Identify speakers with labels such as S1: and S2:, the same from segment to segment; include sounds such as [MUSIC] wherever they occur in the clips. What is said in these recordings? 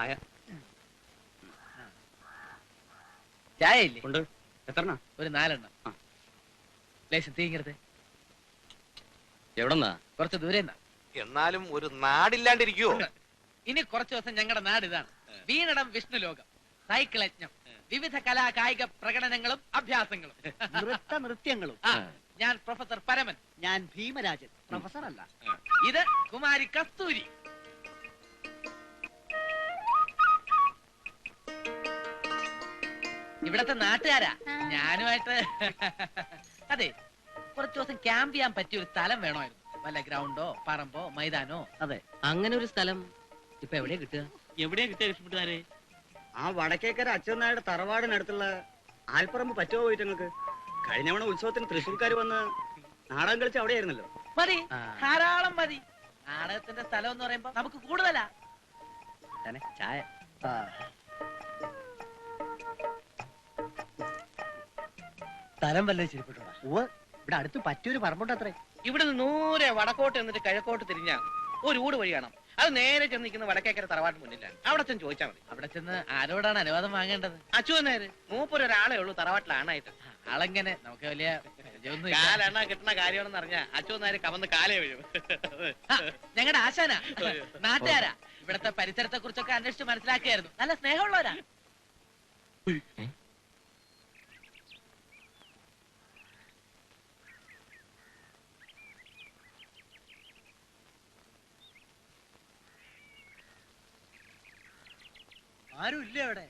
S1: ചായ.
S2: ചായ ഇല്ലേ
S1: ഉണ്ട്. എത്രണ്ണ?
S2: ഒരു നാലെണ്ണം.
S1: ആ.
S2: ലേശം തീങ്ങരുത്
S1: എവിടെന്നാ?
S2: കുറച്ച് ദൂരെ
S3: എന്നാലും ഒരു നാടില്ലാണ്ടിരിക്കുവോ?
S2: ഇനി കുറച്ച് ദിവസം ഞങ്ങളുടെ നാട് ഇതാണ്. വീണടം വിഷ്ണു ലോകം സൈക്കിൾ യജ്ഞം വിവിധ കലാ കായിക പ്രകടനങ്ങളും അഭ്യാസങ്ങളും.
S4: നൃത്ത നൃത്യങ്ങളും.
S2: ആ, ഞാൻ പ്രൊഫസർ പരമൻ.
S4: ഞാൻ ഭീമരാജൻ. പ്രൊഫസർ അല്ല
S2: ഇത് കുമാരി കസ്തൂരി. ഇവിടത്തെ നാട്ടുകാരാ. ഞാനുമായിട്ട്. [LAUGHS] അതെ കുറച്ചു ദിവസം ക്യാമ്പ് ചെയ്യാൻ പറ്റിയ ഒരു സ്ഥലം വേണമായിരുന്നു. വല്ല ഗ്രൗണ്ടോ പറമ്പോ മൈതാനോ?
S4: അതെ.
S1: അങ്ങനെ ഒരു സ്ഥലം ഇപ്പൊ എവിടെയാ കിട്ടുക? എവിടെയാ കിട്ടുക രക്ഷപ്പെട്ടുകാരെ
S4: ആ വടക്കേക്കര അച്ഛനായുടെ തറവാടിനടുത്തുള്ള ആൽപ്പറമ്പ് പറ്റുമോ പോയിട്ട് നിങ്ങൾക്ക്? കഴിഞ്ഞവണ ഉത്സവത്തിന് തൃശ്ശൂർക്കാർ വന്ന് നാടകം കളിച്ച് അവിടെയായിരുന്നല്ലോ.
S2: മതി. ധാരാളം മതി. നാടകത്തിന്റെ സ്ഥലം എന്ന് പറയുമ്പോ നമുക്ക് കൂടുതലാ.
S1: തന്നെ ചായ.
S4: സ്ഥലം വല്ല ശരിപ്പെട്ടോ ഉവ്വ്. ഇവിടെ അടുത്ത് പറ്റിയൊരു പറമ്പുണ്ട് അത്രേ.
S5: നിന്ന് നൂരെ വടക്കോട്ട് എന്നിട്ട് കിഴക്കോട്ട് തിരിഞ്ഞ ഒരു ഊട് വഴി കാണാം. അത് നേരെ ചെന്ന് നിൽക്കുന്ന വടക്കേക്കര തറവാട്ട് മുന്നിലാണ്. അവിടെ ചെന്ന് ചോദിച്ചാൽ മതി.
S2: അവിടെ ചെന്ന് ആരോടാണ് അനുവാദം വാങ്ങേണ്ടത്?
S5: അച്യുതനേര് മൂപ്പൊരു ഒരാളെ ഉള്ളൂ തറവാട്ടിലാണായിട്ട്
S2: ആളെങ്ങനെ? നമുക്ക് വലിയ ഇല്ല.
S5: കാലെണ്ണ കിട്ടുന്ന കാര്യമാണെന്ന് അറിഞ്ഞാ അച്യുതനേര് കവന്ന് കാലേ വീഴും.
S2: ഞങ്ങളുടെ ആശാന. [LAUGHS] നാട്ടുകാരാ. ഇവിടത്തെ പരിസരത്തെ കുറിച്ചൊക്കെ അന്വേഷിച്ച് മനസ്സിലാക്കിയായിരുന്നു. നല്ല സ്നേഹമുള്ളവരാ.
S4: ആരും ഇല്ല അവിടെ?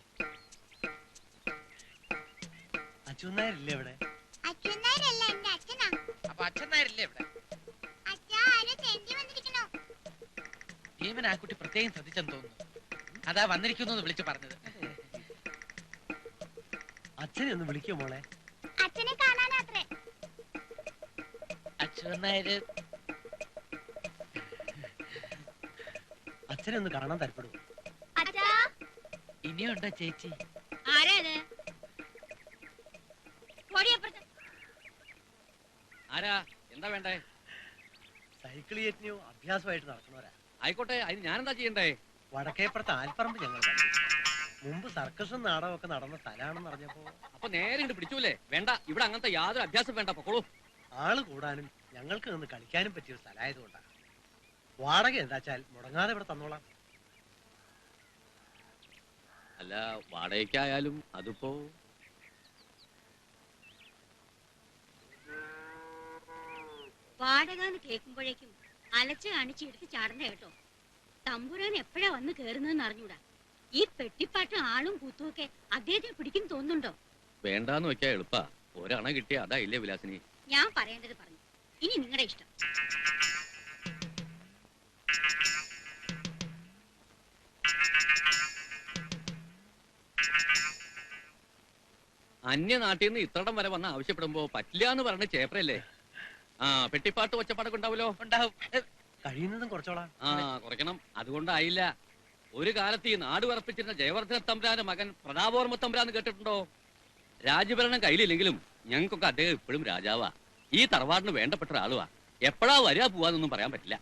S6: എന്റെ അച്ഛനാ.
S2: അപ്പൊ ഇവിടെ?
S6: അച്ഛാ ആരോ തെണ്ടി വന്നിരിക്കണോ
S2: ഭീമൻ ആ കുട്ടി പ്രത്യേകം ശ്രദ്ധിച്ചെന്ന് തോന്നുന്നു. അതാ വന്നിരിക്കുന്നു എന്ന് വിളിച്ചു പറഞ്ഞത്.
S4: അച്ഛനെ ഒന്ന് വിളിക്കോ മോളെ.
S6: അച്ഛനെ കാണാനാത്രേ
S2: അച്ഛൻ നായര്.
S4: അച്ഛനെ ഒന്ന് കാണാൻ
S6: അച്ഛാ
S2: ഇനിയുണ്ടോ ചേച്ചി?
S6: ആരാ അത് പൊടിയപ്പുറത്ത്
S1: ആരാ? എന്താ വേണ്ടേ?
S4: സൈക്കിൾ യജ്ഞോ അഭ്യാസമായിട്ട് നടക്കുന്നവരാ.
S1: ആയിക്കോട്ടെ അതിന് ഞാൻ എന്താ ചെയ്യണ്ടേ?
S4: വടക്കേപ്പുറത്ത് ആൽപ്പറമ്പ് ഞങ്ങൾ കണ്ടു. മുമ്പ് സർക്കസും നാടകമൊക്കെ നടന്ന സ്ഥലമാണെന്ന് അറിഞ്ഞപ്പോ
S1: അപ്പൊ നേരെ ഇങ്ങോട്ട് പിടിച്ചൂലേ വേണ്ട ഇവിടെ അങ്ങനത്തെ യാതൊരു അഭ്യാസം വേണ്ട പൊക്കോളൂ.
S4: ആൾ കൂടാനും ഞങ്ങൾക്ക് നിന്ന് കളിക്കാനും പറ്റിയ ഒരു സ്ഥലമായതുകൊണ്ടാണ് വാടക എന്താച്ചാൽ മുടങ്ങാതെ ഇവിടെ തന്നോളാം.
S1: അല്ല വാടകയ്ക്കായാലും അതിപ്പോ
S7: വാടക എന്ന് കേൾക്കുമ്പോഴേക്കും അലച്ച് കാണിച്ച് എടുത്ത് ചാടണ്ട കേട്ടോ. തമ്പുരാൻ എപ്പോഴാ വന്ന് കേറുന്നതെന്ന് അറിഞ്ഞൂടാ. ഈ പെട്ടിപ്പാട്ട് ആളും കൂത്തുമൊക്കെ അദ്ദേഹത്തെ പിടിക്കും തോന്നുന്നുണ്ടോ?
S1: വേണ്ടാന്ന് വെക്കാ എളുപ്പാ. ഒരണ കിട്ടിയ അതാ ഇല്ലേ വിലാസിനി.
S7: ഞാൻ പറയേണ്ടത് പറഞ്ഞു. ഇനി നിങ്ങളുടെ ഇഷ്ടം.
S1: അന്യനാട്ടിൽ നിന്ന് ഇത്രടം വരെ വന്ന് ആവശ്യപ്പെടുമ്പോ പറ്റില്ല എന്ന് പറഞ്ഞ ചേപ്രല്ലേ ആ പെട്ടിപ്പാട്ട് ഒച്ചപ്പാടൊക്കെ ഉണ്ടാവുമല്ലോ?
S2: ഉണ്ടാവും.
S4: കഴിയുന്നതും കുറച്ചോളാം.
S1: ആ കുറയ്ക്കണം. അതുകൊണ്ടായില്ല. ഒരു കാലത്ത് ഈ നാട് വിറപ്പിച്ചിരുന്ന ജയവർദ്ധന തമ്പുരാന്റെ മകൻ പ്രതാപോർമ്മ തമ്പുരാന്ന് കേട്ടിട്ടുണ്ടോ? രാജ്യഭരണം കയ്യിലില്ലെങ്കിലും ഞങ്ങൾക്കൊക്കെ അദ്ദേഹം ഇപ്പോഴും രാജാവാ. ഈ തറവാടിന് വേണ്ടപ്പെട്ട ഒരാളുവാ. എപ്പോഴാ വരിക പോവാന്നൊന്നും പറയാൻ പറ്റില്ല.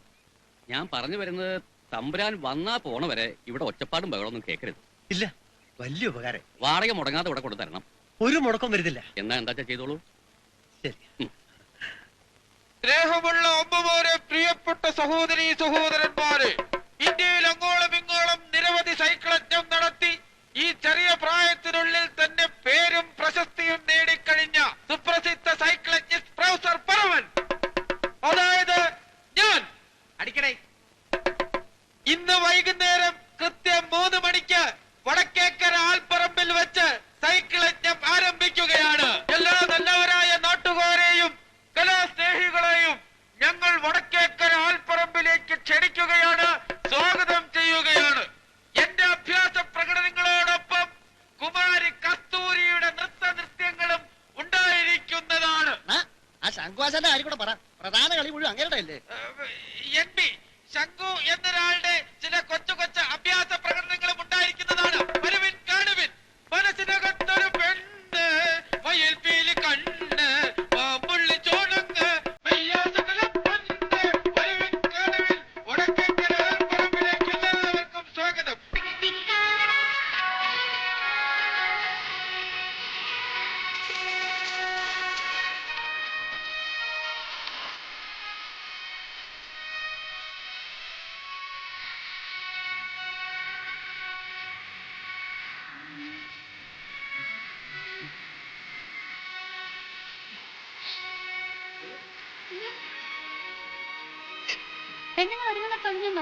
S1: ഞാൻ പറഞ്ഞു വരുന്നത് തമ്പുരാൻ വന്നാ പോണ വരെ ഇവിടെ ഒച്ചപ്പാടും ബഹളമൊന്നും കേൾക്കരുത്
S4: ഇല്ല വലിയ ഉപകാരം.
S1: വാടക മുടങ്ങാതെ ഇവിടെ കൊണ്ടു തരണം
S4: ഒരു മുടക്കം വരുന്നില്ല.
S1: എന്നാ എന്താ ചെയ്തോളൂ?
S4: ശരി.
S3: സ്നേഹമുള്ള ഒമ്പമോരെ പ്രിയപ്പെട്ട സഹോദരി സഹോദരന്മാരെ ഇന്ത്യയിൽ അങ്ങോളം ഇങ്ങോളം നിരവധി സൈക്ലജ്ഞം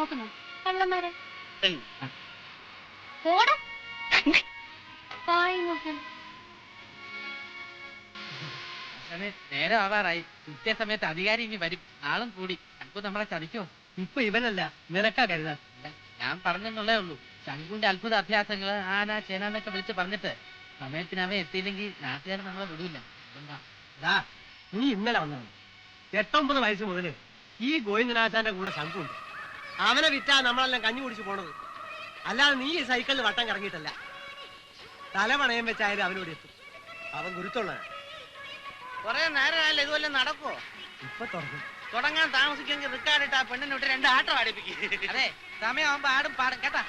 S8: നോക്കുന്നു. കള്ളന്മാരെ.
S2: നേരെ ആവാറായി. കൃത്യസമയത്ത് അധികാരി ഇനി വരും. ആളും കൂടി. ശംഖു നമ്മളെ ചതിക്കോ
S4: ഇപ്പൊ ഇവനല്ല. നിനക്കാ കരുതാൻ
S2: ഞാൻ പറഞ്ഞെന്നുള്ളേ ഉള്ളൂ. ശംഖുവിന്റെ അത്ഭുത അഭ്യാസങ്ങൾ ആന ചേന എന്നൊക്കെ വിളിച്ച് പറഞ്ഞിട്ട് സമയത്തിന് അവൻ എത്തിയില്ലെങ്കിൽ നാട്ടുകാരൻ നമ്മളെ
S4: വിടൂല്ല നീ ഇന്നലെ വന്നത്. എട്ടൊമ്പത് വയസ്സ് മുതൽ ഈ ഗോവിന്ദനാഥാന്റെ കൂടെ ശംഖുണ്ട്. അവനെ വിറ്റാ നമ്മളെല്ലാം കഞ്ഞി കുടിച്ചു പോണത്. അല്ലാതെ നീ ഈ സൈക്കിളിൽ വട്ടം കറങ്ങിയിട്ടല്ല. തലപണയം വെച്ചായാലും അവനോട് എത്തും. അവൻ ഗുരുത്തുള്ള കൊറേ നേരമായാലും ഇതുപോലെ നടക്കോ ഇപ്പൊ തുടങ്ങും. തുടങ്ങാൻ താമസിക്കുമെങ്കിൽ റിക്കാർഡിട്ട് ആ പെണ്ണിനെ വിട്ട് രണ്ട് ആട്ടം ആടിപ്പിക്കും.
S2: അതെ സമയമാകുമ്പോ ആടും പാടും കേട്ടാ.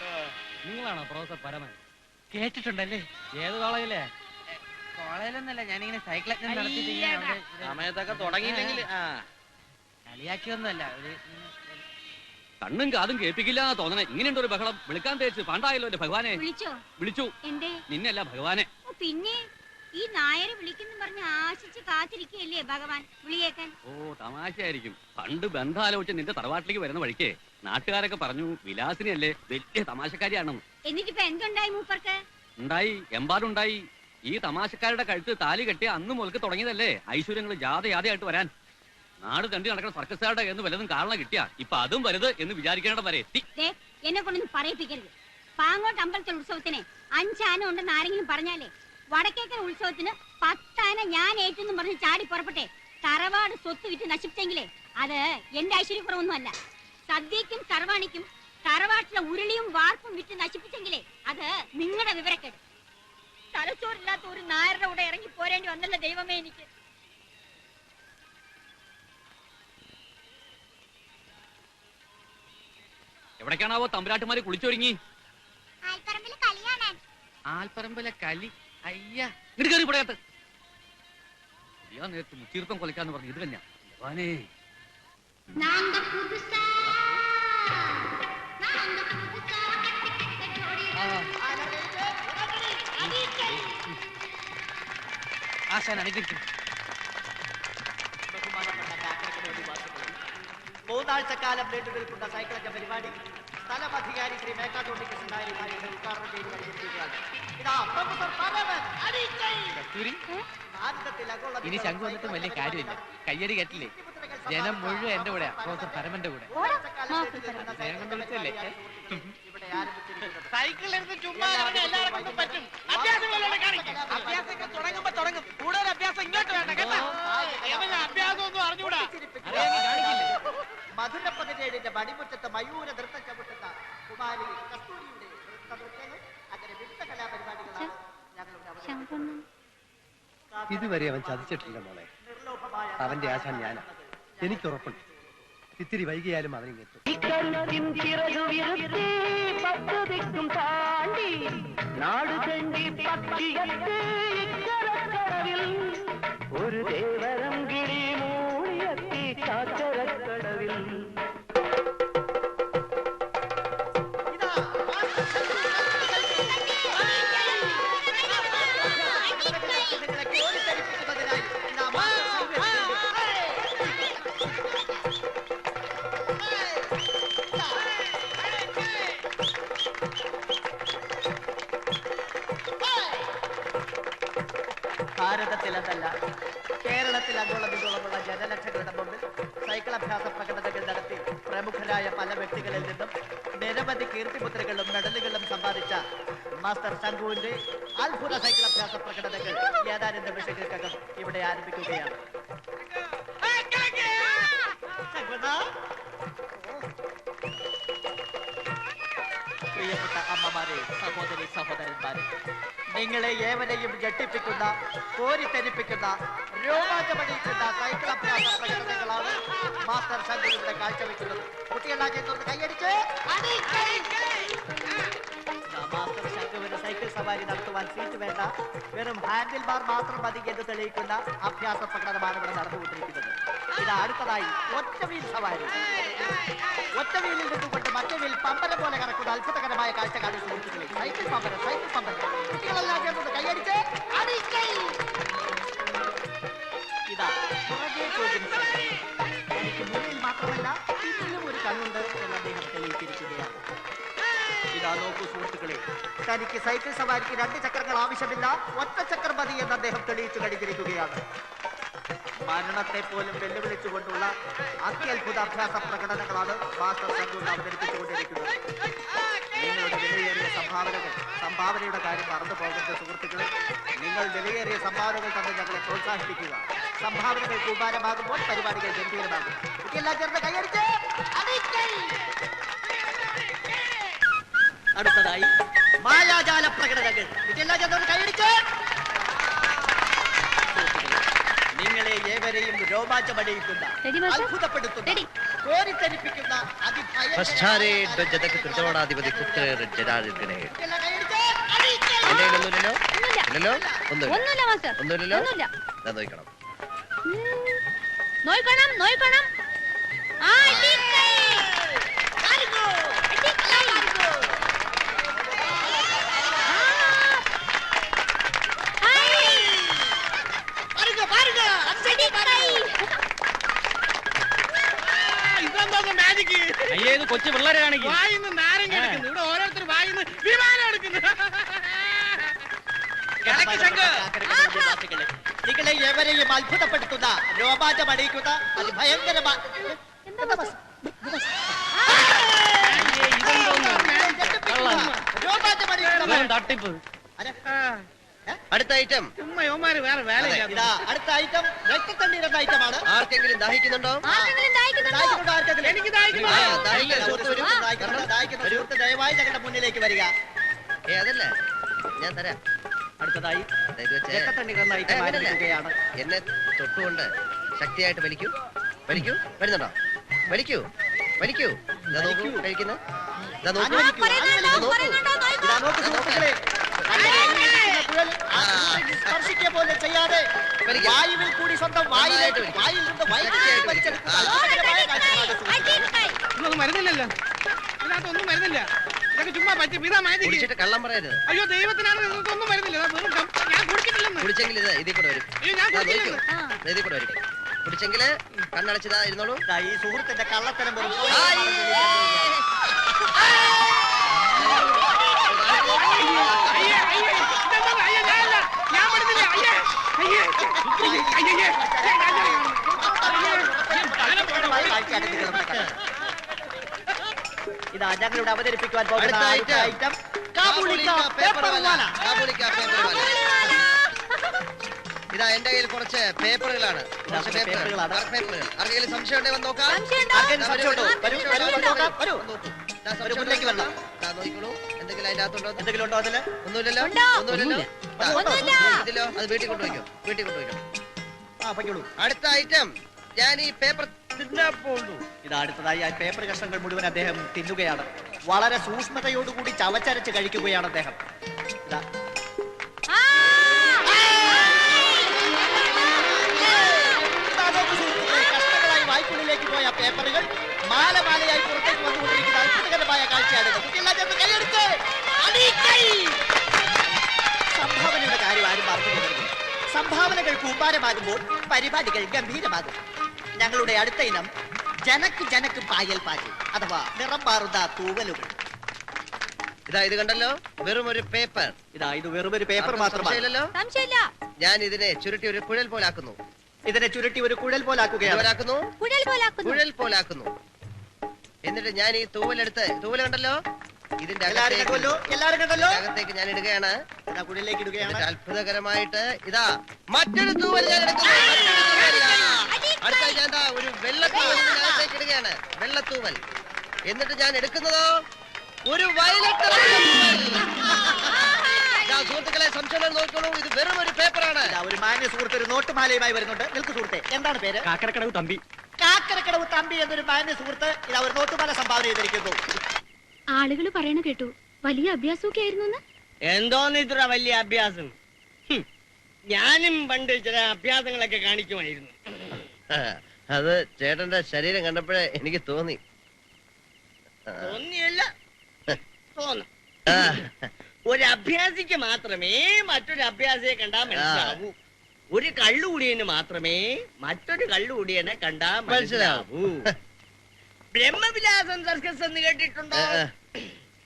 S1: നിങ്ങളാണോ പ്രൊഫസർ പരമൻ?
S2: കേട്ടിട്ടുണ്ടല്ലേ?
S1: ഏത് കോളേജിലെ?
S2: കോളേജിലൊന്നല്ല ഞാനിങ്ങനെ സൈക്കിൾ യജ്ഞം നടത്തിയിട്ട് ഇങ്ങനെ അവിടെ
S4: സമയത്തൊക്കെ തുടങ്ങിയില്ലെങ്കിൽ ആ.
S2: കളിയാക്കിയൊന്നുമല്ല ഒരു
S1: കണ്ണും കാതും കേൾപ്പിക്കില്ല തോന്നണേ. ഇങ്ങനെയുണ്ട് ഒരു ബഹളം. വിളിക്കാൻ തേച്ച് പാണ്ടായല്ലോ എന്റെ ഭഗവാനെ.
S7: വിളിച്ചോ?
S1: വിളിച്ചു.
S7: എന്തേ?
S1: നിന്നല്ല ഭഗവാനെ.
S7: ഓ, പിന്നെ? ഈ നായരെ വിളിക്കുന്നു പറഞ്ഞ് ആശിച്ച് കാത്തിരിക്കുകയല്ലേ ഭഗവാൻ? വിളിയേക്കാൻ.
S1: ഓ തമാശയായിരിക്കും. പണ്ട് ബന്ധാലോചിച്ച് നിന്റെ തറവാട്ടിലേക്ക് വരുന്ന വഴിക്കേ നാട്ടുകാരൊക്കെ പറഞ്ഞു വിലാസിനിയല്ലേ വലിയ തമാശക്കാരിയാണെന്ന്
S7: എന്നിട്ടിപ്പോ എന്തുണ്ടായി മൂപ്പർക്ക്?
S1: ഉണ്ടായി എമ്പാടുണ്ടായി. ഈ തമാശക്കാരുടെ കഴുത്ത് താലി കെട്ടി അന്ന് മുതൽക്ക് തുടങ്ങിയതല്ലേ ഐശ്വര്യങ്ങൾ ജാതയാതയായിട്ട് വരാൻ. നാട് തണ്ടി നടക്കുന്ന സർക്കസുകാരുടെ എന്ന് വലതും കാരണം കിട്ടിയാ? ഇപ്പൊ അതും വലുത് എന്ന് വിചാരിക്കേണ്ട വരെ എത്തി.
S7: എന്നെ കൊണ്ടൊന്നും പറയിപ്പിക്കരുത്. പാങ്ങോട്ട് അമ്പലത്തിൽ ഉത്സവത്തിന് അഞ്ചാന ഉണ്ടെന്ന് ആരെങ്കിലും പറഞ്ഞാലേ? വടക്കേക്കൻ ഉത്സവത്തിന് പത്താന ഞാൻ ഏറ്റെന്ന് പറഞ്ഞ് ചാടി പുറപ്പെട്ടെ തറവാട് സ്വത്ത് വിറ്റ് നശിപ്പിച്ചെങ്കിലേ അത് എന്റെ ഐശ്വര്യക്കുറവൊന്നുമല്ല. സദ്യക്കും സർവാണിക്കും തറവാട്ടിലെ ഉരുളിയും വാർപ്പും വിറ്റ് നശിപ്പിച്ചെങ്കിലേ അത് നിങ്ങളുടെ വിവരക്കേട്. തലച്ചോറില്ലാത്ത ഒരു നായരുടെ കൂടെ ഇറങ്ങി പോരേണ്ടി വന്നല്ലോ ദൈവമേ എനിക്ക്.
S1: എവിടേക്കാണാവോ തമ്പരാട്ടുമാരെ കുളിച്ചൊരുങ്ങി? ആൽപ്പറമ്പിലെ കലി? അയ്യ ഇങ്ങോട്ട് കയറി പുടകത്ത് നേരത്ത് മുത്തീർത്ഥം കൊലക്കാന്ന് പറഞ്ഞു ഇത് തന്നെ
S2: ആശാൻ അനുഗ്രഹിക്കും
S9: മൂന്നാഴ്ചക്കാലം നീണ്ടു നിൽക്കുന്ന സൈക്കിളൊക്കെ പരിപാടി സ്ഥലം അധികാരി ശ്രീ മേക്കാട്ടോട്ടി കൃഷ്ണനായരുമായി ഉദ്ഘാടനം ചെയ്ത് ഇതാ പ്രൊഫസർ പരമൻ
S2: കസ്തൂരി ഇനി ശംഖു വന്നിട്ടും വലിയ കാര്യമില്ല കയ്യടി കേട്ടില്ലേ ജനം മുഴുവൻ എന്റെ കൂടെ പ്രൊഫസർ പരമന്റെ കൂടെ സ്നേഹം കൊണ്ട് വിളിച്ചല്ലേ
S9: ഇവിടെ
S4: ആരും ചുമ്മാ എല്ലാവർക്കും പറ്റും അഭ്യാസമൊക്കെ തുടങ്ങുമ്പോ തുടങ്ങും കൂടുതൽ അഭ്യാസം ഇങ്ങോട്ട് വേണ്ട കേട്ടോ അഭ്യാസം ഒന്നും അറിഞ്ഞൂടാ
S9: മധുര വടിമുറ്റത്ത് മണിമുറ്റത്ത് മയൂര നൃത്തം ചവിട്ടുന്ന കുമാരി കസ്തൂരിയുടെ നൃത്ത നൃത്യങ്ങൾ അങ്ങനെ വിവിധ കലാപരിപാടികളാണ് ഞങ്ങളുടെ അവതരിപ്പിക്കുന്നത്.
S4: ഇതുവരെ അവൻ ചതിച്ചിട്ടില്ല മോളെ.
S9: നിർലോഭമായ
S4: അവന്റെ ആശാൻ എനിക്ക് എനിക്കുറപ്പുണ്ട്. ഇത്തിരി വൈകിയാലും അവനിങ്ങെത്തും
S10: ഒരു ദേവരം കിളി മൂളിയത്തി ചാച്ചരക്കടവിൽ
S9: കേരളത്തിൽ അങ്ങോളം ജനലക്ഷങ്ങളുടെ മുമ്പിൽ സൈക്കിൾ അഭ്യാസ പ്രകടനങ്ങൾ നടത്തി പ്രമുഖരായ പല വ്യക്തികളിൽ നിന്നും നിരവധി കീർത്തിമുദ്രകളും മെഡലുകളും സമ്പാദിച്ച മാസ്റ്റർ ശംഖുവിന്റെ അത്ഭുത സൈക്കിൾ അഭ്യാസ പ്രകടനങ്ങൾ ഏതാനും നിമിഷങ്ങൾക്കകം ഇവിടെ ആരംഭിക്കുകയാണ്. പ്രിയപ്പെട്ട അമ്മമാരെ സഹോദരി സഹോദരന്മാരെ നിങ്ങളെ ഏവരെയും ജട്ടിപ്പിക്കുന്ന കോരിത്തെരിപ്പിക്കുന്ന രോമാഞ്ചമണിയിക്കുന്ന സൈക്കിൾ അഭ്യാസ പ്രകടനങ്ങളാണ് മാസ്റ്റർ ശങ്കർ ഇവിടെ കാഴ്ചവെക്കുന്നത്. കുട്ടികളാ ചേർന്ന് കൈയടിച്ച്. മാസ്റ്റർ ശങ്കുവിന് സൈക്കിൾ സവാരി നടത്തുവാൻ സീറ്റ് വേണ്ട. വെറും ഹാൻഡിൽ ബാർ മാത്രം മതി എന്ന് തെളിയിക്കുന്ന അഭ്യാസ പ്രകടനമാണ് ഇവിടെ നടന്നുകൊണ്ടിരിക്കുന്നത്. ഇത് അടുത്തതായി ഒറ്റവീൽ സവാരി. ഒറ്റവീലിൽ നിന്നുകൊണ്ട് മറ്റവീൽ പമ്പര പോലെ കറക്കുന്ന അത്ഭുതകരമായ കാഴ്ച കാണുന്ന സുഹൃത്തുക്കളെ. സൈക്കിൾ പമ്പര സൈക്കിൾ പമ്പര. കുട്ടികളെല്ലാം ചേർന്നത് കൈയടിച്ച്. തനിക്ക് സൈക്കിൾ സവാരിക്ക് രണ്ട് ചക്രങ്ങൾ ആവശ്യമില്ല. ഒറ്റ ചക്രം മതി എന്ന് അദ്ദേഹം തെളിയിച്ചു കഴിഞ്ഞിരിക്കുകയാണ്. മരണത്തെ പോലും വെല്ലുവിളിച്ചുകൊണ്ടുള്ള അത്യത്ഭുത അഭ്യാസ പ്രകടനങ്ങളാണ് മാസ്റ്റർ സംഭാവനകൾ സംഭാവനയുടെ കാര്യം മറന്നു പോകുന്ന സുഹൃത്തുക്കളെ. നിങ്ങൾ വിലയേറിയ സംഭാവനകൾ തന്നെ ഞങ്ങളെ പ്രോത്സാഹിപ്പിക്കുക. സംഭാവനകൾ കൂമാരമാകുമ്പോൾ പരിപാടികൾ ഗംഭീരമാകും. എല്ലാം ചേർന്ന് കൈയടിച്ച്. അടുത്തതായി മായാജാല പ്രകടനങ്ങൾ. ഇതെല്ലാം ചേർന്ന് കൈയടിച്ച്. നിങ്ങളെ ഏവരെയും
S8: master?
S9: അത്ഭുതപ്പെടുത്തുന്ന. കോരിത്തരിപ്പിക്കുന്ന
S11: ഫസ്റ്റാരെ നോക്കണം.
S8: നോക്കണം
S1: കൃതോടാധിപതി ഇത് കൊച്ചു പിള്ളേരെ കാണിക്കും.
S3: വായിന്ന് നാരങ്ങ എടുക്കുന്നു. ഇവിടെ ഓരോരുത്തർ വായിന്ന് വിമാനം എടുക്കുന്നു. കലക്ക് ശങ്ക്
S9: നിവാസികളെ, നിങ്ങളെ എവരെയും അത്ഭുതപ്പെടുത്തുന്ന രോമാഞ്ചം അണിയിക്കുന്ന അതിഭയങ്കരമായ രോമാഞ്ചം അണിയിക്കുന്ന
S1: തട്ടിപ്പ്.
S11: അടുത്ത ഐറ്റം
S9: അടുത്ത ഐറ്റം രക്തത്തണ്ണീർ എന്ന ഐറ്റമാണ്
S11: ആർക്കെങ്കിലും ദാഹിക്കുന്നുണ്ടോ?
S8: ആർക്കെങ്കിലും ദാഹിക്കുന്നുണ്ടോ?
S3: എനിക്ക്
S9: ദയവായി ഞങ്ങളുടെ മുന്നിലേക്ക് വരിക.
S11: ഏതല്ലേ അതല്ല. ഞാൻ തരാം.
S9: അടുത്തതായി. എന്ന
S11: തൊട്ടുകൊണ്ട് ശക്തിയായിട്ട് വലിക്കൂ. വലിക്കൂ. വരുന്നുണ്ടോ? വലിക്കൂ. വലിക്കൂ. ഇതാ
S9: ഇരിക്കുന്ന കുഴൽ ആ. സൂര്യനെ സ്പർശിക്കുക പോലെ ചെയ്യാതെ. വായുവിൽ കൂടി സ്വന്തം വായിലേക്ക് വായിൽ നിന്ന് വൈദ്യുതി.
S3: ഇതൊന്നും മരുന്നില്ലല്ലോ ഇതിനകത്തൊന്നും മരുന്നില്ല ഇതൊക്കെ ചുമ്മാ പറ്റി ഇതാ
S11: മാറ്റി കള്ളം പറയരുത്.
S3: അയ്യോ ദൈവത്തിനാണ് മരുന്നില്ല ഇതാ ഞാൻ കുടിച്ചിട്ടില്ലെന്ന്.
S11: കുടിച്ചെങ്കിൽ ഇത് ഇതിൽ കൂടെ വരും.
S3: അയ്യോ ഞാൻ
S8: ആ.
S11: ഇതിൽ കൂടെ വരും. കുടിച്ചെങ്കിൽ കണ്ണടച്ചതാ ഇരുന്നോളൂ.
S9: ഈ സുഹൃത്തിന്റെ കള്ളത്തരം നിങ്ങൾ ഇവിടെ. ഇതാ ഞങ്ങളിവിടെ അവതരിപ്പിക്കുവാൻ പോകുന്ന
S11: അടുത്ത
S9: അടുത്ത
S11: item.
S9: ഐറ്റം കാബൂളിക്ക
S11: പേപ്പർ വാല. കാബൂളിക്ക പേപ്പർ വാല ഇതാ എന്റെ കയ്യിൽ കുറച്ച് പേപ്പറുകളാണ് കുറച്ച്
S9: കുറച്ച്
S11: പേപ്പറുകൾ
S9: പേപ്പറുകളാണ്.
S11: പേപ്പറുകൾ ആർക്കെങ്കിലും സംശയം ഉണ്ടെങ്കിൽ വന്ന് നോക്കാം
S8: സംശയമുണ്ടോ?
S9: ആർക്കെങ്കിലും സംശയമുണ്ടോ? വരൂ, വരൂ, വരൂ, നോക്കാം, വരൂ.
S11: നോക്കൂ. ദാ
S9: വരൂ,
S11: സംശയം
S9: മുന്നിലേക്ക്
S11: ഉണ്ടെങ്കിൽ
S9: വരണം.
S11: ദാ നോക്കിക്കോളൂ എന്തെങ്കിലും അതിന്റെ അകത്തുണ്ടോ എന്ന്.
S9: എന്തെങ്കിലും ഉണ്ടോ അതിൽ
S11: ഒന്നുമില്ലല്ലോ
S8: ഉണ്ടോ?
S11: ഒന്നുമില്ലല്ലോ ദാ,
S8: ഒന്നുമില്ല.
S11: ഇതിലോ അത് വീട്ടിൽ കൊണ്ടുപോയിക്കോ വീട്ടിൽ കൊണ്ടുപോയിക്കോ
S9: ആ പൊയ്ക്കോളൂ
S11: അടുത്ത ഐറ്റം ഞാൻ ഈ പേപ്പർ തിന്നാൻ പോകുന്നു
S9: ഇത് അടുത്തതായി ആ പേപ്പർ കഷ്ണങ്ങൾ മുഴുവൻ അദ്ദേഹം തിന്നുകയാണ്. വളരെ സൂക്ഷ്മതയോടുകൂടി ചവച്ചരച്ച് കഴിക്കുകയാണ് അദ്ദേഹം. ഇതാ.
S8: ആ.
S9: ഇതാ നോക്കൂ സുഹൃത്തുക്കളെ, കഷ്ണങ്ങളായി വായ്ക്കുള്ളിലേക്ക് പോയ പേപ്പറുകൾ മാല മാലയായി പുറത്തേക്ക് വന്നുകൊണ്ടിരിക്കുന്ന അത്ഭുതകരമായ കാഴ്ചയാണ് ഇത്. കുട്ടിയെല്ലാം ചേർന്ന് കൈയടിച്ച് അടിക്കൈ. സംഭാവനയുടെ കാര്യം ആരും പറഞ്ഞു പോകരുത്. സംഭാവനകൾ കൂമ്പാരമാകുമ്പോൾ പരിപാടികൾ ഗംഭീരമാകും. ഞങ്ങളുടെ അടുത്ത ഇനം ജനക്ക് ജനക്ക് പായൽ പായൽ അഥവാ നിറം പാറുന്ന തൂവലുകൾ.
S11: ഇതാ ഇത് കണ്ടല്ലോ? വെറും ഒരു പേപ്പർ.
S9: ഇതാ ഇത് വെറും ഒരു പേപ്പർ മാത്രമാണ്.
S11: സംശയമില്ലല്ലോ?
S8: സംശയമില്ല.
S11: ഞാൻ ഇതിനെ ചുരുട്ടി ഒരു കുഴൽ പോലാക്കുന്നു.
S9: ഇതിനെ ചുരുട്ടി ഒരു കുഴൽ പോലാക്കുകയാണ്.
S11: പോലാക്കുന്നു
S8: കുഴൽ പോലാക്കുന്നു.
S11: കുഴൽ പോലാക്കുന്നു. എന്നിട്ട് ഞാൻ ഈ തൂവലെടുത്ത് തൂവൽ കണ്ടല്ലോ? ഇതിന്റെ
S9: എല്ലാരും
S11: അകത്തേക്ക്
S9: കണ്ടല്ലോ? എല്ലാരും കണ്ടല്ലോ?
S11: അകത്തേക്ക് ഞാൻ ഇടുകയാണ്.
S9: കുഴലിലേക്ക് ഇടുകയാണ്.
S11: അത്ഭുതകരമായിട്ട് ഇതാ മറ്റൊരു തൂവൽ ഞാൻ. അടുത്ത ഞാൻ ഒരു വെള്ളത്തൂവൽ ഇതിനകത്തേക്ക് ഇടുകയാണ്. വെള്ളത്തൂവൽ. എന്നിട്ട് ഞാൻ എടുക്കുന്നതോ? ഒരു വയലറ്റ് സുഹൃത്തുക്കളെ സംശയം നോക്കിക്കോളൂ. ഇത് വെറും ഒരു പേപ്പറാണ്.
S9: ഇതാ ഒരു മാന്യ സുഹൃത്ത് ഒരു നോട്ടുമാലയുമായി വരുന്നുണ്ട്. നിൽക്കു സുഹൃത്തെ. എന്താണ് പേര്?
S12: കാക്കരക്കടവ് തമ്പി.
S9: കാക്കരക്കടവ് തമ്പി എന്നൊരു മാന്യ സുഹൃത്ത് ഇതാ ഒരു നോട്ടുമാല സംഭാവന ചെയ്തിരിക്കുന്നു.
S13: ആളുകൾ പറയണ കേട്ടു. വലിയ അഭ്യാസമൊക്കെ ആയിരുന്നു
S4: എന്തോന്ന് ഇത്ര വലിയ അഭ്യാസം? ഞാനും പണ്ട് ചില അഭ്യാസങ്ങളൊക്കെ കാണിക്കുമായിരുന്നു.
S11: അത് ചേട്ടന്റെ ശരീരം കണ്ടപ്പോഴേ എനിക്ക് തോന്നി.
S4: തോന്നിയല്ല. തോന്നും. ഒരു അഭ്യാസിക്ക് മാത്രമേ മറ്റൊരു അഭ്യാസിയെ കണ്ടാ മനസ്സിലാവൂ. ഒരു കള്ളുകൂടിയന് മാത്രമേ മറ്റൊരു കള്ളുകൂടിയനെ കണ്ടാ മനസ്സിലാവൂ. ബ്രഹ്മവിലാസം സർക്കസ് എന്ന് കേട്ടിട്ടുണ്ടോ?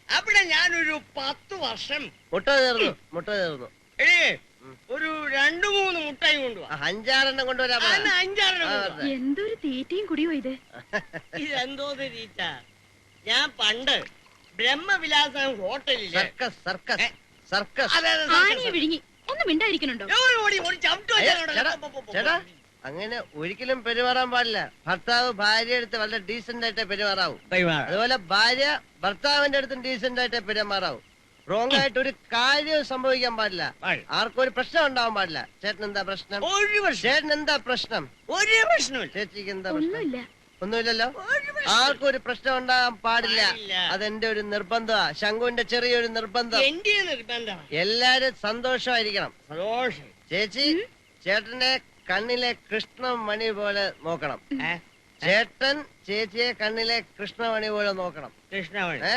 S14: അവിടെ ഞാനൊരു പത്ത് വർഷം
S11: മുട്ട ചേർന്നു മുട്ട ചേർന്നു.
S14: എടീ ഒരു രണ്ടു മൂന്ന് മുട്ടായി
S11: കൊണ്ടുപോവാ അഞ്ചാറെണ്ണം
S14: കൊണ്ടുവരാ. അഞ്ചാറെണ്ണം കൊണ്ടുവാ.
S13: എന്തൊരു തീറ്റയും കുടിയോ ഇത്?
S14: ഇതെന്തോ തീറ്റ. ഞാൻ പണ്ട് ബ്രഹ്മവിലാസം ഹോട്ടലിൽ
S11: സർക്കസ് സർക്കസ് സർക്കസ്.
S14: അതെ, അതെ,
S13: ആണിയെ വിഴുങ്ങി. ഒന്ന് മിണ്ടായിരിക്കണുണ്ടോ?
S14: ഓടി, ഓടി, ചവിട്ട് വെച്ചാൽ
S11: ചേട്ടാ,
S14: പോ.
S11: ചേട്ടാ അങ്ങനെ ഒരിക്കലും പെരുമാറാൻ പാടില്ല. ഭർത്താവ് ഭാര്യ അടുത്ത് വളരെ ഡീസെന്റ് ആയിട്ട് പെരുമാറാവും. അതുപോലെ ഭാര്യ ഭർത്താവിന്റെ അടുത്തും ഡീസെന്റ് ആയിട്ട് പെരുമാറാവും. റോങ് ആയിട്ട് ഒരു കാര്യവും സംഭവിക്കാൻ പാടില്ല. ആർക്കും ഒരു പ്രശ്നം ഉണ്ടാവാൻ പാടില്ല. ചേട്ടൻ എന്താ പ്രശ്നം?
S14: പ്രശ്നം.
S11: ചേട്ടൻ എന്താ പ്രശ്നം?
S14: ഒരു പ്രശ്നമില്ല
S11: ചേച്ചിക്ക് എന്താ പ്രശ്നം?
S13: ഒന്നുമില്ല.
S11: ഒന്നുമില്ലല്ലോ?
S14: പ്രശ്നം
S11: ആർക്കും ഒരു പ്രശ്നം ഉണ്ടാകാൻ പാടില്ല. അതെന്റെ ഒരു നിർബന്ധമാ ശങ്കുവിന്റെ ചെറിയൊരു നിർബന്ധം. എല്ലാരും സന്തോഷമായിരിക്കണം.
S14: സന്തോഷം.
S11: ചേച്ചി ചേട്ടനെ കണ്ണിലെ കൃഷ്ണമണി പോലെ നോക്കണം.
S14: ഏ?
S11: ചേട്ടൻ ചേച്ചിയെ കണ്ണിലെ കൃഷ്ണമണി പോലെ നോക്കണം.
S14: കൃഷ്ണമണി.
S11: ഏ?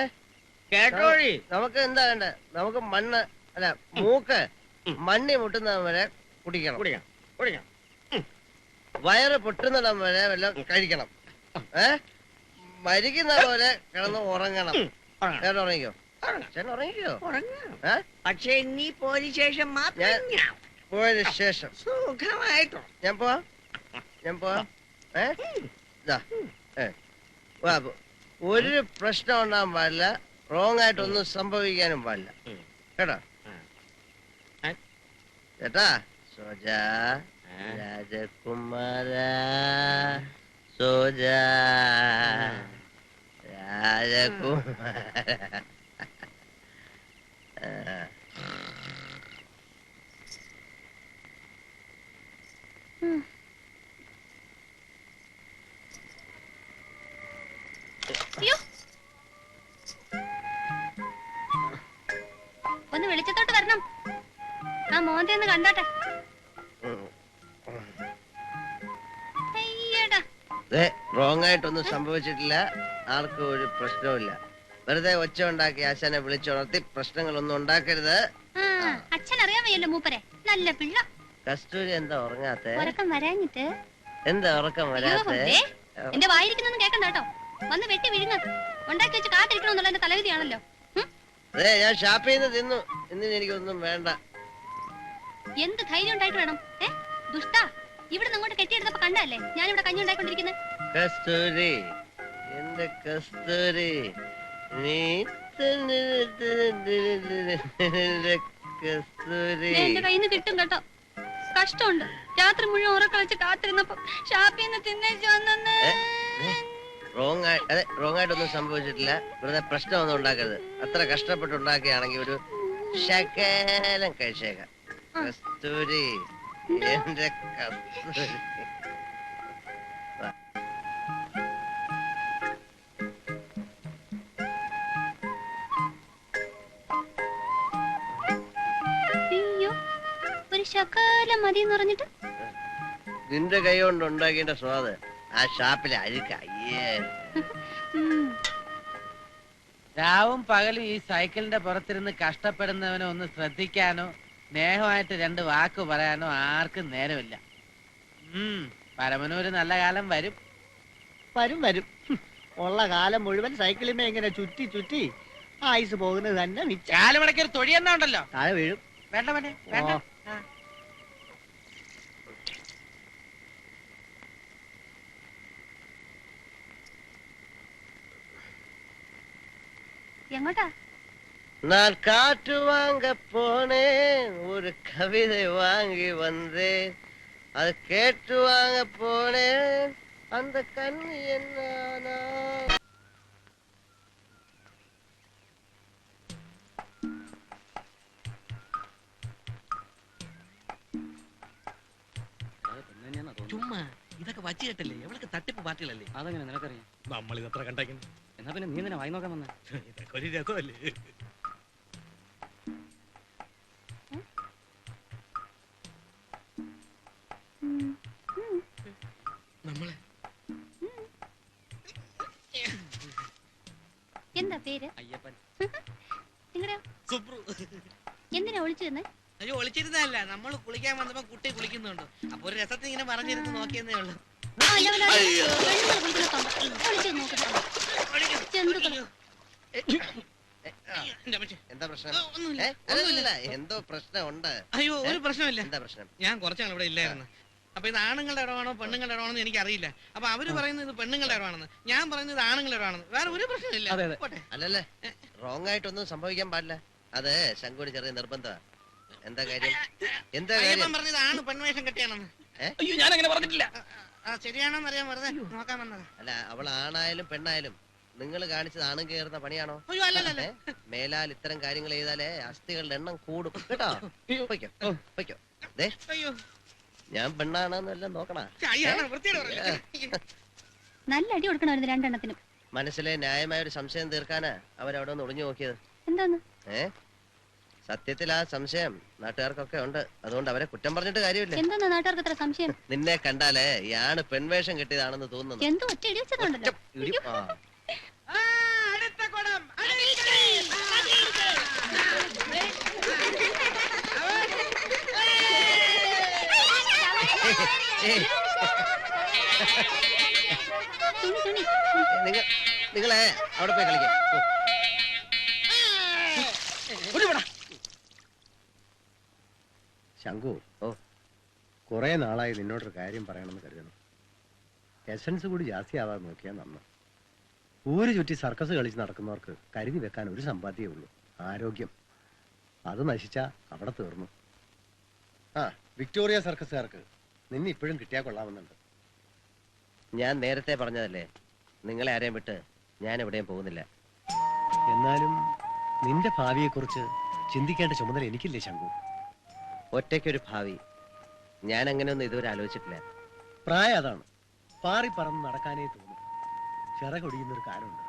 S14: കേട്ടോഴി
S11: നമുക്ക് എന്താ വേണ്ട? നമുക്ക് മണ്ണ് അല്ല മൂക്ക് മണ്ണി മുട്ടുന്നവരെ വരെ കുടിക്കണം.
S14: കുടിക്കണം കുടിക്കാം
S11: വയറ് പൊട്ടുന്നിടം വരെ വല്ലതും കഴിക്കണം. ഏ? മരിക്കുന്ന പോലെ കിടന്ന് ഉറങ്ങണം. ചേട്ടൻ ഉറങ്ങിക്കോ?
S14: ഉറങ്ങാം.
S11: ചേട്ടൻ ഉറങ്ങിക്കോ?
S14: ഉറങ്ങാം.
S11: ഏ?
S14: പക്ഷേ നീ പോലീസ് സ്റ്റേഷൻ മാത്രം
S11: ഞാൻ-
S14: ഞാൻ
S11: പോയതിന് ശേഷം.
S14: സുഖമായിട്ടോ.
S11: ഞാൻ പോവാ. ഞാൻ പോവാ. ഏ? ദാ, ഏ. വാ, പോ. ഒരു പ്രശ്നം ഉണ്ടാകാൻ പാടില്ല. റോങ് ആയിട്ടൊന്നും സംഭവിക്കാനും പാടില്ല. കേട്ടോ. ചേട്ടാ സോജ രാജകുമാര സോജ രാജകുമാര. ആ.
S8: ഒന്ന് വെളിച്ചത്തോട്ട് വരണം. ആ മോന്തെ ഒന്ന് കണ്ടോട്ടെ.
S11: റോങ് ആയിട്ടൊന്നും സംഭവിച്ചിട്ടില്ല. ആർക്കും ഒരു പ്രശ്നവുമില്ല. വെറുതെ ഒച്ച ഉണ്ടാക്കി ആശാനെ വിളിച്ചുണർത്തി പ്രശ്നങ്ങളൊന്നും ഉണ്ടാക്കരുത്.
S8: അച്ഛൻ അറിയാൻ വയ്യല്ലോ മൂപ്പരെ. നല്ല പിള്ള.
S11: കസ്തൂരി എന്താ ഉറങ്ങാത്തെ?
S8: ഉറക്കം വരാഞ്ഞിട്ട്
S11: എന്താ ഉറക്കം വരാത്തെ?
S8: എന്റെ വായിരിക്കുന്നൊന്നും കേക്കണ്ട കേട്ടോ. വന്ന് വെട്ടി വിഴുങ്ങ. ഉണ്ടാക്കി വെച്ച് കാത്തിരിക്കണമെന്നുള്ള എന്റെ തലവിധിയാണല്ലോ?
S11: അതെ ഞാൻ ഷാപ്പിൽ നിന്ന് തിന്നു. ഇന്നിന് എനിക്കൊന്നും വേണ്ട.
S8: എന്ത് ധൈര്യം ഉണ്ടായിട്ട് വേണം? ഏ? ദുഷ്ട ഇവിടെ നിങ്ങോട്ട് കെട്ടിയെടുത്തപ്പോ കണ്ടല്ലേ ഞാൻ ഇവിടെ കഞ്ഞി ഉണ്ടായിക്കൊണ്ടിരിക്കുന്നത്
S11: കസ്തൂരി എന്റെ കസ്തൂരി നീ കസ്തൂരി.
S8: എന്റെ കയ്യിൽ നിന്ന് കിട്ടും കേട്ടോ. കഷ്ടമുണ്ട്. രാത്രി മുഴുവൻ ഉറക്കളിച്ച് കാത്തിരുന്നപ്പോ ഷാപ്പിൽ നിന്ന് തിന്നേച്ചു വന്നെന്ന്.
S11: റോങ് അതെ റോങ് ആയിട്ടൊന്നും സംഭവിച്ചിട്ടില്ല. വെറുതെ പ്രശ്നമൊന്നും ഉണ്ടാക്കരുത്. അത്ര കഷ്ടപ്പെട്ട് ഉണ്ടാക്കിയാണെങ്കിൽ ഒരു ശകലം കഴിച്ചേക്കാം. കസ്തൂരി എന്റെ കസ്തൂരി.
S8: ശകാലം മതി എന്ന് പറഞ്ഞിട്ട്?
S11: നിന്റെ കൈ കൊണ്ട് ഉണ്ടാക്കിയ സ്വാദ്. ആ ഷാപ്പിലെ അഴുക്ക.
S2: രാവും പകലും ഈ സൈക്കിളിന്റെ പുറത്തിരുന്ന് കഷ്ടപ്പെടുന്നവനെ ഒന്ന് ശ്രദ്ധിക്കാനോ സ്നേഹമായിട്ട് രണ്ട് വാക്ക് പറയാനോ ആർക്കും നേരമില്ല. ഉം പരമനൂര് നല്ല കാലം വരും.
S11: വരും വരും. ഉള്ള കാലം മുഴുവൻ സൈക്കിളിമേ ഇങ്ങനെ ചുറ്റി ചുറ്റി ആയുസ് പോകുന്നത് തന്നെ
S2: കാലുമടക്കൊരു തൊഴിയെന്നുണ്ടല്ലോ കാല
S11: താഴെ വീഴും.
S2: വേണ്ട വേണ്ട വേണ്ട.
S8: എങ്ങോട്ടാ
S11: நான் காற்று வாங்க போனேன் ஒரு கவிதை வாங்கி வந்தேன் அது கேட்டு வாங்க போனேன் அந்த கண்ணு என்ன
S2: ചുമ്മാ ഇതൊക്കെ വച്ചു കെട്ടല്ലേ എവളൊക്കെ തട്ടിപ്പ് പാർട്ടികളല്ലേ
S15: അതെങ്ങനെ നിനക്കറിയാം
S16: നമ്മൾ ഇതത്ര കണ്ടേക്കുന്നു
S15: എന്നാ പിന്നെ നീ എന്തിനാ വായി നോക്കാൻ വന്ന.
S16: ഒരു നമ്മളെ.
S8: എന്താ പേര്?
S15: അയ്യപ്പൻ.
S8: നിങ്ങളുടെ
S16: സുബ്രു.
S8: എന്തിനാ ഒളിച്ചു തന്നെ
S2: അയ്യോ ഒളിച്ചിരുന്നല്ല നമ്മൾ കുളിക്കാൻ വന്നപ്പോ കുട്ടി കുളിക്കുന്നുണ്ട്. അപ്പൊ ഒരു രസത്തിൽ ഇങ്ങനെ പറഞ്ഞിരുന്ന് നോക്കിയെന്നേ ഉള്ളു.
S11: എന്താ പ്രശ്നം? എന്തോ പ്രശ്നമുണ്ട്.
S3: അയ്യോ ഒരു പ്രശ്നമില്ല
S11: എന്താ പ്രശ്നം?
S3: ഞാൻ കുറച്ചാൾ ഇവിടെ ഇല്ലായിരുന്നു അപ്പൊ ഇത് ആണുങ്ങളുടെ ഇടമാണോ പെണ്ണുങ്ങളുടെ ഇടമാണോ എനിക്ക് അറിയില്ല അപ്പൊ അവർ പറയുന്നത് ഇത് പെണ്ണുങ്ങളുടെ ഇടമാണെന്ന്. ഞാൻ പറയുന്നത് ആണുങ്ങളുടെ ഇടമാണെന്ന്. വേറെ ഒരു പ്രശ്നമില്ല
S11: അല്ലല്ലേ റോങ് ആയിട്ടൊന്നും സംഭവിക്കാൻ പാടില്ല. അതെ ശങ്കുടി ചെറിയ നിർബന്ധമാ എന്താ കാര്യം? എന്താ കാര്യം?
S3: പറഞ്ഞത് ആണ് പെൺവേഷം കെട്ടിയാണെന്ന്.
S1: അയ്യോ ഞാൻ അങ്ങനെ പറഞ്ഞിട്ടില്ല
S3: ശരിയാണോന്ന് അറിയാൻ വെറുതെ നോക്കാൻ വന്നതാ.
S11: അല്ല അവൾ ആണായാലും പെണ്ണായാലും നിങ്ങൾ കാണിച്ചത് ആണും കയറുന്ന പണിയാണോ?
S3: അയ്യോ അല്ലല്ല
S11: മേലാൽ ഇത്തരം കാര്യങ്ങൾ ചെയ്താലേ അസ്ഥികളുടെ എണ്ണം കൂടും. കേട്ടോ? പൊയ്ക്കോ പൊയ്ക്കോ. ദേ
S3: അയ്യോ.
S11: ഞാൻ പെണ്ണാണെന്നെല്ലാം നോക്കണ.
S8: നല്ല അടി കൊടുക്കണമായിരുന്നു രണ്ടെണ്ണത്തിനും.
S11: മനസ്സിലെ ന്യായമായ ഒരു സംശയം തീർക്കാനാ അവരവിടെ ഒന്ന് ഒളിഞ്ഞു നോക്കിയത്.
S8: എന്താന്ന്?
S11: ഏ? സത്യത്തിൽ ആ സംശയം. നാട്ടുകാർക്കൊക്കെ ഉണ്ട്. അതുകൊണ്ട് അവരെ കുറ്റം പറഞ്ഞിട്ട് കാര്യമില്ല.
S8: എന്താന്ന് നാട്ടുകാർക്ക് അത്ര സംശയം?
S11: നിന്നെ കണ്ടാലേ ഇയാണ് പെൺവേഷം കിട്ടിയതാണെന്ന് തോന്നുന്നു.
S8: എന്തോ ഒറ്റ ഇടി വെച്ചതുണ്ടല്ലോ
S11: ഇടി- ആ. ഏയ്,
S8: തുണി തുണി
S11: നിങ്ങ നിങ്ങളെ അവിടെ പോയി കളിക്കാം. ഓ.
S4: ശങ്കു
S11: ഓ.
S4: കുറെ നാളായി നിന്നോടൊരു കാര്യം പറയണമെന്ന് കരുതണം എസൻസ് കൂടി ജാസ്തിയാവാതെ നോക്കിയാൽ നന്ന്. ഊര് ചുറ്റി സർക്കസ് കളിച്ച് നടക്കുന്നവർക്ക് കരുതി വെക്കാൻ ഒരു സമ്പാദ്യമേ ഉള്ളൂ. ആരോഗ്യം. അത് നശിച്ചാ അവിടെ തീർന്നു. ആ വിക്ടോറിയ സർക്കസുകാർക്ക് നിന്നെ ഇപ്പോഴും കിട്ടിയാൽ കൊള്ളാമെന്നുണ്ട്.
S11: ഞാൻ നേരത്തെ പറഞ്ഞതല്ലേ നിങ്ങളെ ആരെയും വിട്ട് ഞാൻ എവിടെയും പോകുന്നില്ല.
S4: എന്നാലും നിന്റെ ഭാവിയെക്കുറിച്ച് ചിന്തിക്കേണ്ട ചുമതല എനിക്കില്ലേ ശങ്കു
S11: ഒറ്റയ്ക്കൊരു ഭാവി. ഞാൻ അങ്ങനെയൊന്നും ഇതുവരെ ആലോചിച്ചിട്ടില്ല.
S4: പ്രായം അതാണ്. പാറി പറന്ന് നടക്കാനേ തോന്നും. ചിറകൊടിയുന്നൊരു കാലമുണ്ട്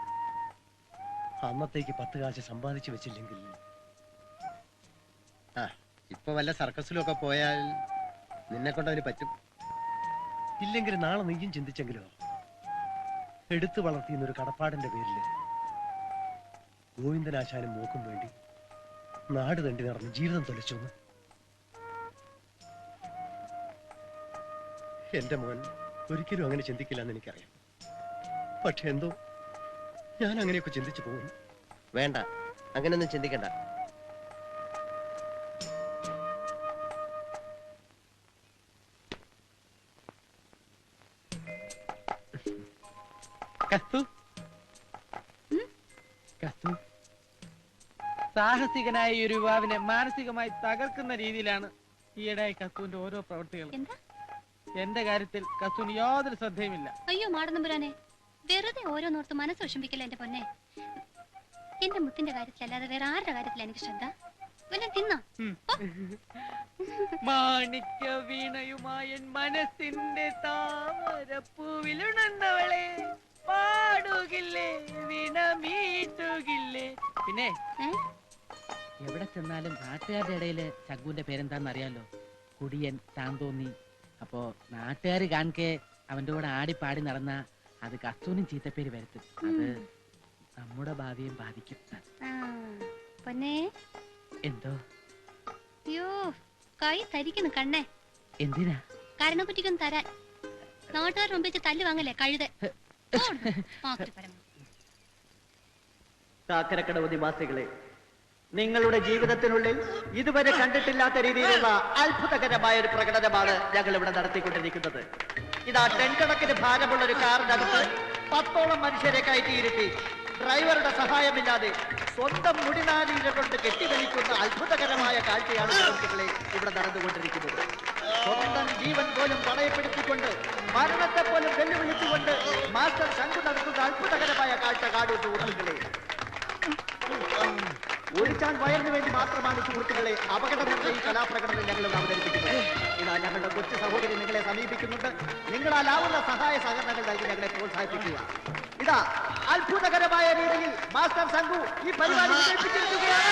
S4: അന്നത്തേക്ക് പത്ത് കാശ് സമ്പാദിച്ചു വെച്ചില്ലെങ്കിൽ. ആ ഇപ്പൊ വല്ല സർക്കസിലൊക്കെ പോയാൽ നിന്നെ കൊണ്ട് അതിന് പറ്റും. ഇല്ലെങ്കിൽ നാളെ നീയും ചിന്തിച്ചെങ്കിലോ? എടുത്തു വളർത്തിയുന്ന ഒരു കടപ്പാടിന്റെ പേരിൽ ഗോവിന്ദനാശാനും മൂക്കും വേണ്ടി നാട് തണ്ടി നടന്ന് ജീവിതം തൊലച്ചൊന്ന്. എന്റെ മോൻ ഒരിക്കലും അങ്ങനെ ചിന്തിക്കില്ല എന്ന് എനിക്കറിയാം. പക്ഷെ എന്തോ ഞാൻ അങ്ങനെയൊക്കെ ചിന്തിച്ചു പോകും
S11: വേണ്ട അങ്ങനെയൊന്നും ചിന്തിക്കണ്ട.
S2: കസ്തു? കസ്തു? സാഹസികനായ ഈ ഒരു യുവാവിനെ മാനസികമായി തകർക്കുന്ന രീതിയിലാണ് ഈയിടെയായി കസ്തുവിന്റെ ഓരോ പ്രവൃത്തികളും
S8: എന്താ?
S2: എന്റെ കാര്യത്തിൽ കസ്തുവിന് യാതൊരു ശ്രദ്ധയുമില്ല.
S8: അയ്യോ മാടനമ്പുരാനെ. വെറുതെ ഓരോന്നോർത്ത് മനസ്സ് വിഷമിക്കില്ല എന്റെ പൊന്നെ? എന്റെ മുത്തിന്റെ കാര്യത്തിലല്ലാതെ വേറെ ആരുടെ കാര്യത്തില എനിക്ക് ശ്രദ്ധ? തിന്നോ? [LAUGHS]
S2: മാണിക്യ വീണയുമായ മനസ്സിന്റെ താമരപ്പൂവിലുണർന്നവളെ പാടുകില്ലേ വീണ മീട്ടുകില്ലേ പിന്നെ എവിടെ ചെന്നാലും നാട്ടുകാരുടെ ഇടയിൽ ശങ്കുവിന്റെ പേരെന്താന്ന് അറിയാലോ? കുടിയൻ താന്തോന്നി അപ്പോ നാട്ടുകാര് കാണിക്കെ അവന്റെ കൂടെ ആടിപ്പാടി നടന്ന അത് കസ്തൂനും ചീത്തപ്പേര് വരുത്തും. അത് നമ്മുടെ ഭാവിയും ബാധിക്കും.
S8: ആ, പൊന്നെ.
S2: എന്തോ?
S8: അയ്യോ കൈ തരിക്കുന്നു കണ്ണേ.
S2: എന്തിനാ?
S8: കരണക്കുറ്റിക്കൊന്ന് തരാൻ. നാട്ടുകാർ മുമ്പ് വെച്ച് തല്ല് വാങ്ങല്ലേ കഴുത?
S9: കാക്കരക്കടവ് നിവാസികളെ നിങ്ങളുടെ ജീവിതത്തിനുള്ളിൽ ഇതുവരെ കണ്ടിട്ടില്ലാത്ത രീതിയിലുള്ള അത്ഭുതകരമായ ഒരു പ്രകടനമാണ് ഞങ്ങൾ ഇവിടെ നടത്തിക്കൊണ്ടിരിക്കുന്നത്. ഇതാ ടെൻ കണക്കിന് ഭാരമുള്ള ഒരു കാറിനകത്ത് പത്തോളം മനുഷ്യരെ കയറ്റിയിരുത്തി. ഡ്രൈവറുടെ സഹായമില്ലാതെ സ്വന്തം മുടിനാലിയിലെ കൊണ്ട് കെട്ടിവലിക്കുന്ന അത്ഭുതകരമായ കാഴ്ചയാണ് സുഹൃത്തുക്കളെ ഇവിടെ നടന്നുകൊണ്ടിരിക്കുന്നത്. സ്വന്തം ജീവൻ പോലും പണയപ്പെടുത്തിക്കൊണ്ട് മരണത്തെ പോലും വെല്ലുവിളിച്ചുകൊണ്ട് മാസ്റ്റർ ശംഖു നടത്തുന്ന അത്ഭുതകരമായ കാഴ്ച കാടുന്നു ഒരു ചാൻ വയറിന് വേണ്ടി മാത്രമാണ് സുഹൃത്തുക്കളെ അപകടമുള്ള ഈ കലാപ്രകടനം ഞങ്ങൾ അവതരിപ്പിക്കുന്നത്. ഇതാ ഞങ്ങളുടെ കൊച്ചു സഹോദരി നിങ്ങളെ സമീപിക്കുന്നുണ്ട്. നിങ്ങളാലാവുന്ന സഹായ സഹകരണങ്ങൾ നൽകി ഞങ്ങളെ പ്രോത്സാഹിപ്പിക്കുക. ഇതാ അത്ഭുതകരമായ രീതിയിൽ മാസ്റ്റർ സംഘു ഈ പരിപാടി വിജയിപ്പിച്ചിരിക്കുകയാണ്.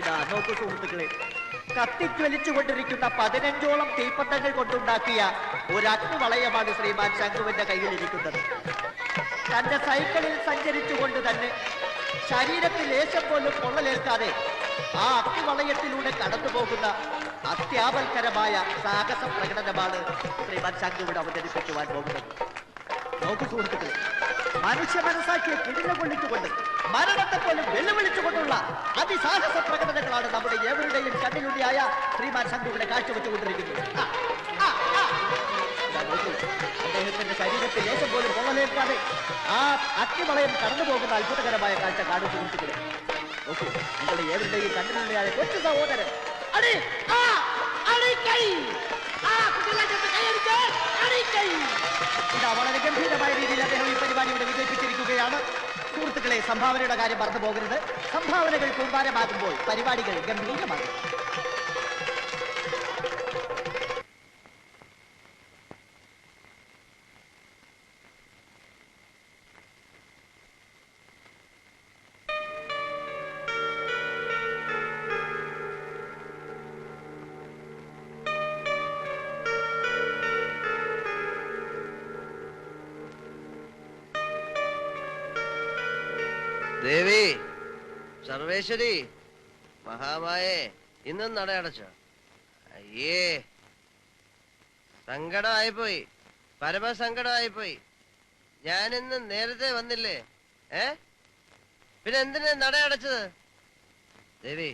S9: ഇതാ നോക്കൂ സുഹൃത്തുക്കളെ. കത്തിജ്വലിച്ചുകൊണ്ടിരിക്കുന്ന പതിനഞ്ചോളം തീപ്പത്തങ്ങൾ കൊണ്ടുണ്ടാക്കിയ ഒരു അഗ്നിവളയമാണ് ശ്രീമാൻ ശംഖുവിന്റെ കയ്യിലിരിക്കുന്നത്. തന്റെ സൈക്കിളിൽ സഞ്ചരിച്ചുകൊണ്ട് തന്നെ ശരീരത്തിൽ ലേശം പോലും പൊള്ളലേൽക്കാതെ ആ അഗ്നിവളയത്തിലൂടെ കടന്നു പോകുന്ന അത്യാപൽക്കരമായ സാഹസ പ്രകടനമാണ് ശ്രീമാൻ ശംഖുവിടെ അവതരിപ്പിക്കുവാൻ പോകുന്നത്. നോക്കു സുഹൃത്തുക്കളെ മനുഷ്യ മനസ്സാക്കിയെ കിടില കൊള്ളിച്ചുകൊണ്ട് പോലും വെല്ലുവിളിച്ചുകൊണ്ടുള്ള അതിസാഹസ പ്രകടനങ്ങളാണ് നമ്മുടെ ഏവരുടെയും കണ്ണിലുണ്ടിയായ ശ്രീമാൻ ശംഖു ഇവിടെ കാഴ്ചവെച്ചുകൊണ്ടിരിക്കുന്നത് അദ്ദേഹത്തിന്റെ ശരീരത്തിൽ ദേശം പോലും പൊള്ളലേൽക്കാതെ ആ അഗ്നിമളയം കടന്നു പോകുന്ന അത്ഭുതകരമായ കാഴ്ച കാണും സുഹൃത്തുക്കളെ നോക്കൂ നിങ്ങളുടെ ഏവരുടെയും കണ്ണിലുണ്ടിയായ കൊച്ചു സഹോദരൻ. അടി ആ അടിക്കൈ ആ കുട്ടികളെ കൈയടിച്ച് അടിക്കൈ ഇതാ വളരെ ഗംഭീരമായ രീതിയിൽ അദ്ദേഹം ഈ പരിപാടി ഇവിടെ വിജയിപ്പിച്ചിരിക്കുകയാണ്. സുഹൃത്തുക്കളെ സംഭാവനയുടെ കാര്യം മറന്നു പോകരുത് സംഭാവനകൾ കൂമ്പാരമാകുമ്പോൾ പരിപാടികൾ ഗംഭീരമാകും.
S11: ദേവി സർവേശ്വരി മഹാമായേ ഇന്നും നടയടച്ചോ അയ്യേ സങ്കടമായിപ്പോയി പരമസങ്കടമായിപ്പോയി. ഞാനിന്ന് നേരത്തെ വന്നില്ലേ ഏ? പിന്നെ എന്തിനാ നടയടച്ചത് ദേവി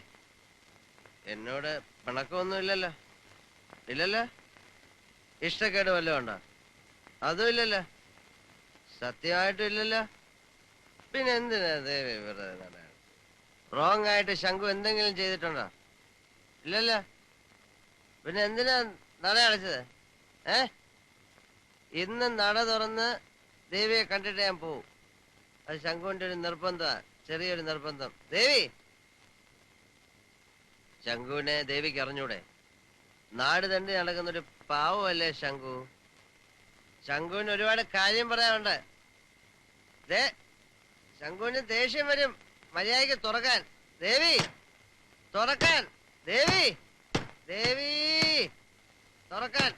S11: എന്നോട് പിണക്കമൊന്നുമില്ലല്ലോ. ഇല്ലല്ലോ? ഇഷ്ടക്കേട് വല്ലതും ഉണ്ടോ? അതും ഇല്ലല്ലോ സത്യമായിട്ടും ഇല്ലല്ലോ? പിന്നെ എന്തിനാ ദേവി റോങ് ആയിട്ട് ശംഖു എന്തെങ്കിലും ചെയ്തിട്ടുണ്ടോ? ഇല്ലല്ലോ. പിന്നെ എന്തിനാ നട അടച്ചത്? ഏ? ഇന്ന് നട തുറന്ന് ദേവിയെ കണ്ടിട്ട് ഞാൻ പോവും. അത് ശംഖുവിന്റെ ഒരു നിർബന്ധ ചെറിയൊരു നിർബന്ധം. ദേവി! ശംഖുവിനെ ദേവിക്ക് അറിഞ്ഞൂടെ? നാട് തണ്ടി നടക്കുന്ന ഒരു പാവമല്ലേ ശംഖു? ശംഖുവിന് ഒരുപാട് കാര്യം പറയാനുണ്ട്. ദേ ശംഖുവിന് ദേഷ്യം വരും. മര്യാദയ്ക്ക് തുറക്കാൻ. ദേവി തുറക്കാൻ. ദേവി ദേവി തുറക്കാൻ.